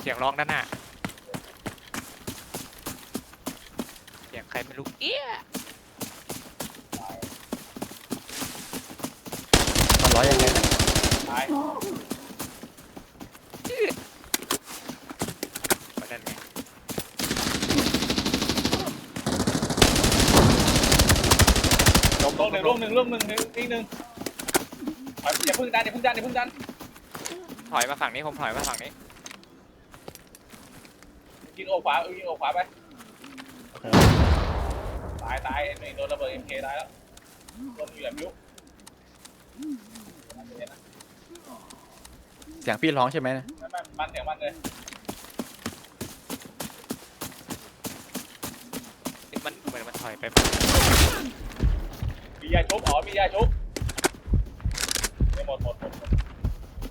เสียงร้องด้านหน้าเสียงใครไม่รู้เอี้ยมันร้อยยังไงนะตายมานั่นไงลงหนึ่งลงหนึ่งลงหนึ่งหนึ่งอีกหนึ่งอย่า พึ่งดันอย่าพึ่งดันอย่าพึ่งดันถอยมาฝั่งนี้ผมถอยมาฝั่งนี้ยิงโอกขวายิงโอกขวาไปตายตายหนึ่งโดนระเบิดเอ็มเคตายแล้วโดนอยู่แบบยุเสียงพี่ร้องใช่ไหมมันมันมันเสียงมันเลยมันเหมือนมันถอยไปมียาชุบอ๋อมียาชุบไม่ หมดหมดหมด